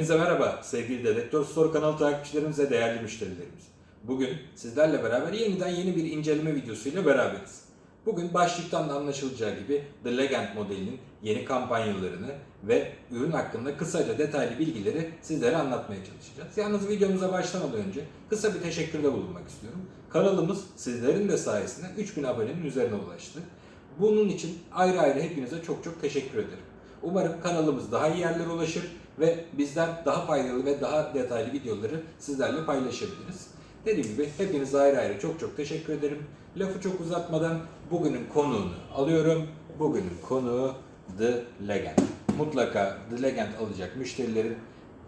Hepinize merhaba sevgili Dedektör Store kanalı takipçilerimiz ve değerli müşterilerimiz. Bugün sizlerle beraber yeniden yeni bir inceleme videosuyla beraberiz. Bugün başlıktan da anlaşılacağı gibi The Legend modelinin yeni kampanyalarını ve ürün hakkında kısaca detaylı bilgileri sizlere anlatmaya çalışacağız. Yalnız videomuza başlamadan önce kısa bir teşekkürde bulunmak istiyorum. Kanalımız sizlerin de sayesinde 3000 abonenin üzerine ulaştı. Bunun için ayrı ayrı hepinize çok çok teşekkür ederim. Umarım kanalımız daha iyi yerlere ulaşır ve bizden daha faydalı ve daha detaylı videoları sizlerle paylaşabiliriz. Dediğim gibi hepinize ayrı ayrı çok çok teşekkür ederim. Lafı çok uzatmadan bugünün konuğunu alıyorum. Bugünün konuğu The Legend. Mutlaka The Legend alacak müşterilerin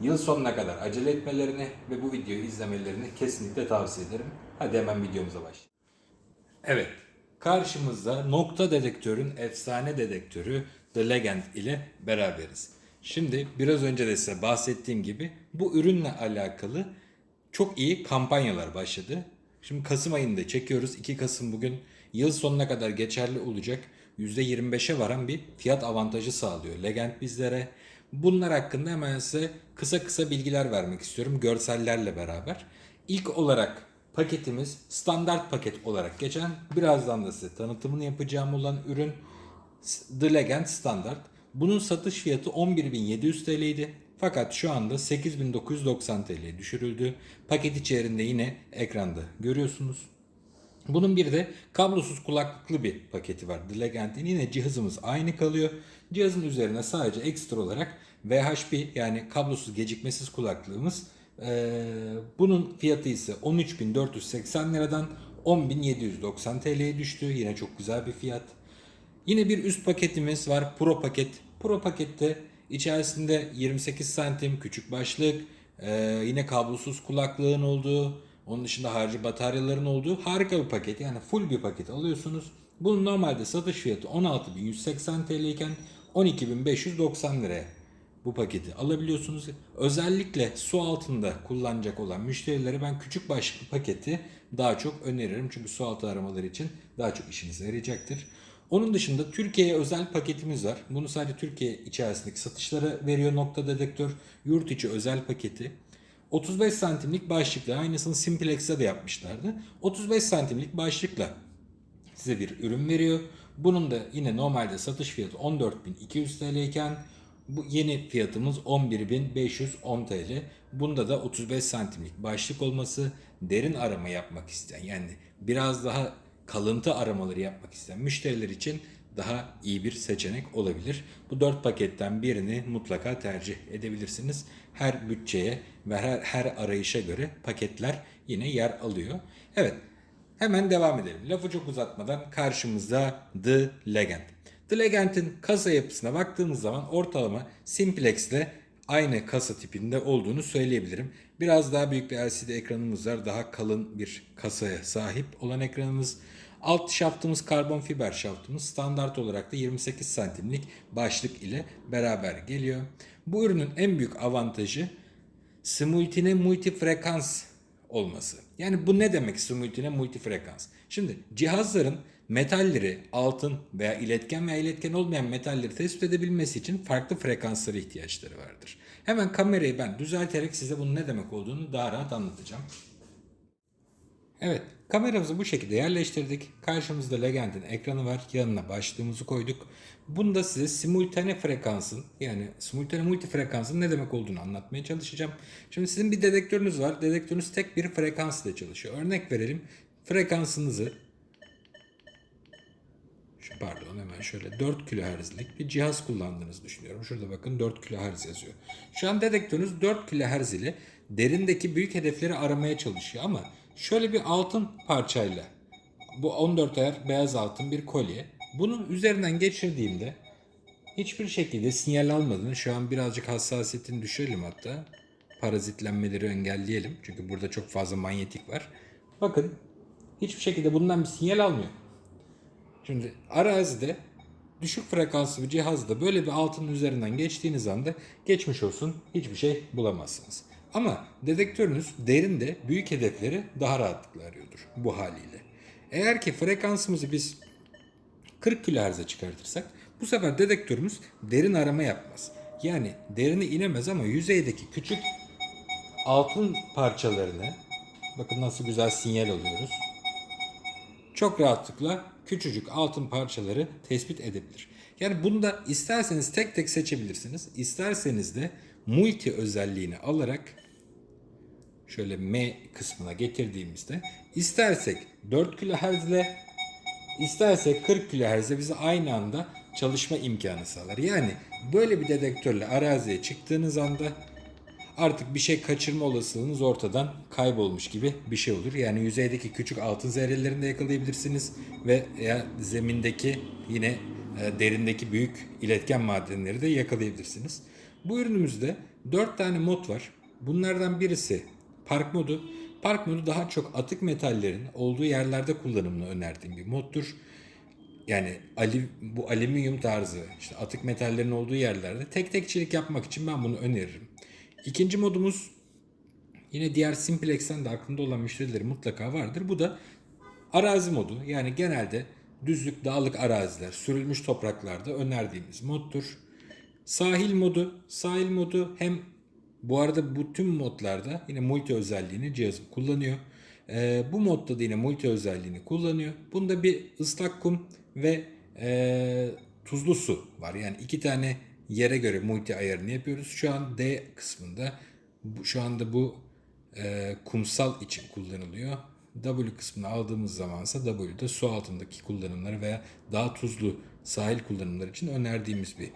yıl sonuna kadar acele etmelerini ve bu videoyu izlemelerini kesinlikle tavsiye ederim. Hadi hemen videomuza başlayalım. Evet, karşımızda nokta dedektörün efsane dedektörü The Legend ile beraberiz. Şimdi biraz önce de size bahsettiğim gibi bu ürünle alakalı çok iyi kampanyalar başladı. Şimdi Kasım ayında çekiyoruz. 2 Kasım bugün yıl sonuna kadar geçerli olacak %25'e varan bir fiyat avantajı sağlıyor Legend bizlere. Bunlar hakkında hemen size kısa kısa bilgiler vermek istiyorum görsellerle beraber. İlk olarak paketimiz standart paket olarak geçen birazdan da size tanıtımını yapacağım olan ürün The Legend Standard. Bunun satış fiyatı 11.700 TL'ydi. Fakat şu anda 8.990 TL'ye düşürüldü. Paket içerisinde yine ekranda görüyorsunuz. Bunun bir de kablosuz kulaklıklı bir paketi var. The Legend'in yine cihazımız aynı kalıyor. Cihazın üzerine sadece ekstra olarak VHP yani kablosuz gecikmesiz kulaklığımız. Ee, bunun fiyatı ise 13.480 liradan 10.790 TL'ye düştü. Yine çok güzel bir fiyat. Yine bir üst paketimiz var. Pro paket. Pro pakette içerisinde 28 santim küçük başlık, ee, yine kablosuz kulaklığın olduğu, onun dışında harici bataryaların olduğu harika bir paket. Yani full bir paket alıyorsunuz. Bunun normalde satış fiyatı 16.180 TL iken 12.590 liraya bu paketi alabiliyorsunuz. Özellikle su altında kullanacak olan müşterilere ben küçük başlıklı paketi daha çok öneririm. Çünkü su altı aramaları için daha çok işinize yarayacaktır. Onun dışında Türkiye'ye özel paketimiz var. Bunu sadece Türkiye içerisindeki satışlara veriyor nokta dedektör. Yurt içi özel paketi. 35 santimlik başlıkla aynısını Simplex'e de yapmışlardı. 35 santimlik başlıkla size bir ürün veriyor. Bunun da yine normalde satış fiyatı 14.200 TL iken bu yeni fiyatımız 11.510 TL. Bunda da 35 santimlik başlık olması derin arama yapmak isteyen yani biraz daha kalıntı aramaları yapmak isteyen müşteriler için daha iyi bir seçenek olabilir. Bu dört paketten birini mutlaka tercih edebilirsiniz. Her bütçeye ve her, her arayışa göre paketler yine yer alıyor. Evet hemen devam edelim. Lafı çok uzatmadan karşımızda The Legend. The Legend'in kasa yapısına baktığımız zaman ortalama Simplex ile aynı kasa tipinde olduğunu söyleyebilirim. Biraz daha büyük bir LCD ekranımız var. Daha kalın bir kasaya sahip olan ekranımız. Alt şaftımız karbon fiber şaftımız. Standart olarak da 28 santimlik başlık ile beraber geliyor. Bu ürünün en büyük avantajı simultine multifrekans olması. Yani bu ne demek simultine multifrekans? Şimdi cihazların metalleri, altın veya iletken veya iletken olmayan metalleri tespit edebilmesi için farklı frekanslara ihtiyaçları vardır. Hemen kamerayı ben düzelterek size bunun ne demek olduğunu daha rahat anlatacağım. Evet, kameramızı bu şekilde yerleştirdik. Karşımızda Legend'in ekranı var. Yanına başlığımızı koyduk. Bunda size simultane frekansın yani simultane multifrekansın ne demek olduğunu anlatmaya çalışacağım. Şimdi sizin bir dedektörünüz var. Dedektörünüz tek bir frekans ile çalışıyor. Örnek verelim. Frekansınızı pardon hemen şöyle 4 kHz'lik bir cihaz kullandığınızı düşünüyorum. Şurada bakın 4 kHz yazıyor. Şu an dedektörünüz 4 kHz ile derindeki büyük hedefleri aramaya çalışıyor ama şöyle bir altın parçayla bu 14 ayar beyaz altın bir kolye. Bunun üzerinden geçirdiğimde hiçbir şekilde sinyal almadığını şu an birazcık hassasiyetini düşürelim hatta. Parazitlenmeleri engelleyelim. Çünkü burada çok fazla manyetik var. Bakın hiçbir şekilde bundan bir sinyal almıyor. Şimdi arazide düşük frekanslı bir cihazda böyle bir altının üzerinden geçtiğiniz anda geçmiş olsun hiçbir şey bulamazsınız. Ama dedektörünüz derinde büyük hedefleri daha rahatlıkla arıyordur bu haliyle. Eğer ki frekansımızı biz 40 kHz'e çıkartırsak bu sefer dedektörümüz derin arama yapmaz. Yani derine inemez ama yüzeydeki küçük altın parçalarını bakın nasıl güzel sinyal alıyoruz. Çok rahatlıkla küçücük altın parçaları tespit edebilir. Yani bunu da isterseniz tek tek seçebilirsiniz. İsterseniz de multi özelliğini alarak şöyle M kısmına getirdiğimizde istersek 4 kHz ile istersek 40 kHz bize aynı anda çalışma imkanı sağlar. Yani böyle bir dedektörle araziye çıktığınız anda artık bir şey kaçırma olasılığınız ortadan kaybolmuş gibi bir şey olur. Yani yüzeydeki küçük altın zerrelerini de yakalayabilirsiniz ve ya zemindeki yine e, derindeki büyük iletken madenleri de yakalayabilirsiniz. Bu ürünümüzde 4 tane mod var. Bunlardan birisi park modu. Park modu daha çok atık metallerin olduğu yerlerde kullanımını önerdiğim bir moddur. Yani bu alüminyum tarzı işte atık metallerin olduğu yerlerde tek tekçilik yapmak için ben bunu öneririm. İkinci modumuz yine diğer Simplex'ten de aklında olan müşterileri mutlaka vardır. Bu da arazi modu. Yani genelde düzlük, dağlık araziler, sürülmüş topraklarda önerdiğimiz moddur. Sahil modu, sahil modu hem bu arada bu tüm modlarda yine multi özelliğini cihazım kullanıyor. Ee, bu modda da yine multi özelliğini kullanıyor. Bunda bir ıslak kum ve e, tuzlu su var. Yani iki tane yere göre multi ayarını yapıyoruz. Şu an D kısmında şu anda bu e, kumsal için kullanılıyor. W kısmını aldığımız zamansa W'de su altındaki kullanımları veya daha tuzlu sahil kullanımları için önerdiğimiz bir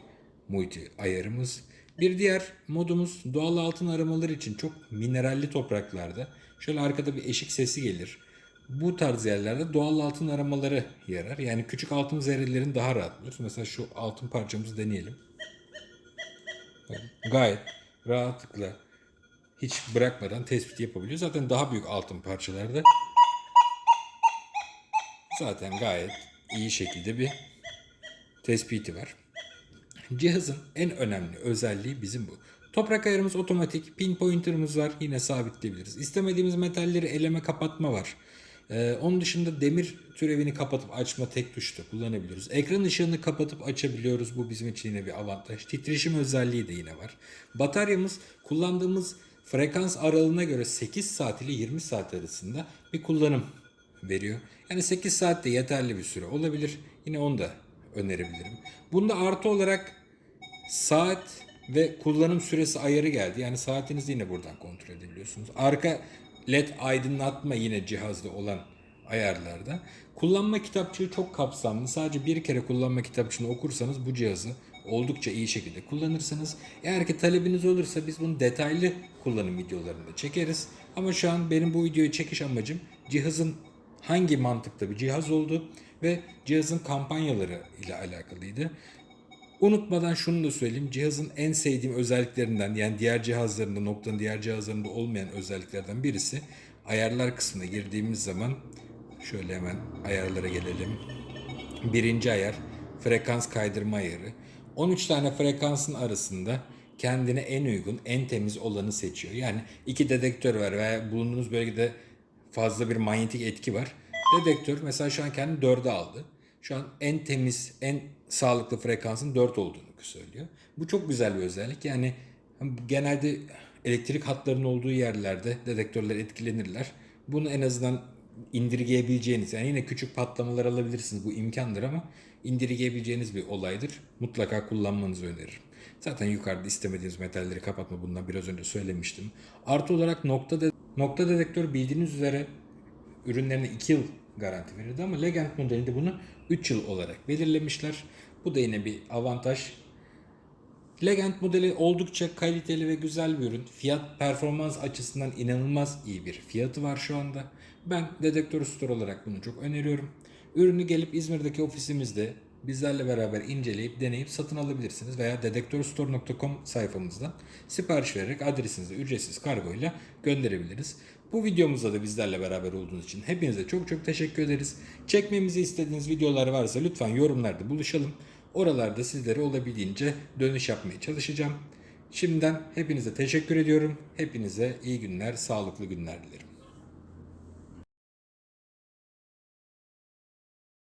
multi ayarımız. Bir diğer modumuz doğal altın aramaları için çok mineralli topraklarda. Şöyle arkada bir eşik sesi gelir. Bu tarz yerlerde doğal altın aramaları yarar. Yani küçük altın zerrelerini daha rahat buluruz. Mesela şu altın parçamızı deneyelim. Gayet rahatlıkla hiç bırakmadan tespit yapabiliyor. Zaten daha büyük altın parçalarda zaten gayet iyi şekilde bir tespiti var. Cihazın en önemli özelliği bizim bu. Toprak ayarımız otomatik, pinpointer'ımız var. Yine sabitleyebiliriz. İstemediğimiz metalleri eleme kapatma var. Ee, onun dışında demir türevini kapatıp açma tek tuşta kullanabiliyoruz. Ekran ışığını kapatıp açabiliyoruz. Bu bizim için yine bir avantaj. Titreşim özelliği de yine var. Bataryamız kullandığımız frekans aralığına göre 8 saat ile 20 saat arasında bir kullanım veriyor. Yani 8 saat de yeterli bir süre olabilir. Yine onu da önerebilirim. Bunda artı olarak saat ve kullanım süresi ayarı geldi. Yani saatinizi yine buradan kontrol edebiliyorsunuz. Arka led aydınlatma yine cihazda olan ayarlarda. Kullanma kitapçığı çok kapsamlı. Sadece bir kere kullanma kitapçığını okursanız bu cihazı oldukça iyi şekilde kullanırsınız. Eğer ki talebiniz olursa biz bunu detaylı kullanım videolarında çekeriz. Ama şu an benim bu videoyu çekiş amacım cihazın hangi mantıkta bir cihaz oldu ve cihazın kampanyaları ile alakalıydı. Unutmadan şunu da söyleyeyim. Cihazın en sevdiğim özelliklerinden yani diğer cihazlarında noktanın diğer cihazlarında olmayan özelliklerden birisi ayarlar kısmına girdiğimiz zaman şöyle hemen ayarlara gelelim. Birinci ayar frekans kaydırma ayarı. 13 tane frekansın arasında kendine en uygun, en temiz olanı seçiyor. Yani iki dedektör var veya bulunduğunuz bölgede fazla bir manyetik etki var. Dedektör mesela şu an kendini 4'e aldı. Şu an en temiz, en sağlıklı frekansın 4 olduğunu söylüyor. Bu çok güzel bir özellik. Yani genelde elektrik hatlarının olduğu yerlerde dedektörler etkilenirler. Bunu en azından indirgeyebileceğiniz yani yine küçük patlamalar alabilirsiniz bu imkandır ama indirgeyebileceğiniz bir olaydır. Mutlaka kullanmanızı öneririm. Zaten yukarıda istemediğiniz metalleri kapatma bundan biraz önce söylemiştim. Artı olarak nokta, de, nokta dedektör bildiğiniz üzere ürünlerine 2 yıl garanti verirdi ama Legend modelinde bunu 3 yıl olarak belirlemişler. Bu da yine bir avantaj. Legend modeli oldukça kaliteli ve güzel bir ürün. Fiyat performans açısından inanılmaz iyi bir fiyatı var şu anda. Ben Dedektör Store olarak bunu çok öneriyorum. Ürünü gelip İzmir'deki ofisimizde bizlerle beraber inceleyip deneyip satın alabilirsiniz veya dedektörstore.com sayfamızdan sipariş vererek adresinize ücretsiz kargo ile gönderebiliriz. Bu videomuzda da bizlerle beraber olduğunuz için hepinize çok çok teşekkür ederiz. Çekmemizi istediğiniz videolar varsa lütfen yorumlarda buluşalım. Oralarda sizlere olabildiğince dönüş yapmaya çalışacağım. Şimdiden hepinize teşekkür ediyorum. Hepinize iyi günler, sağlıklı günler dilerim.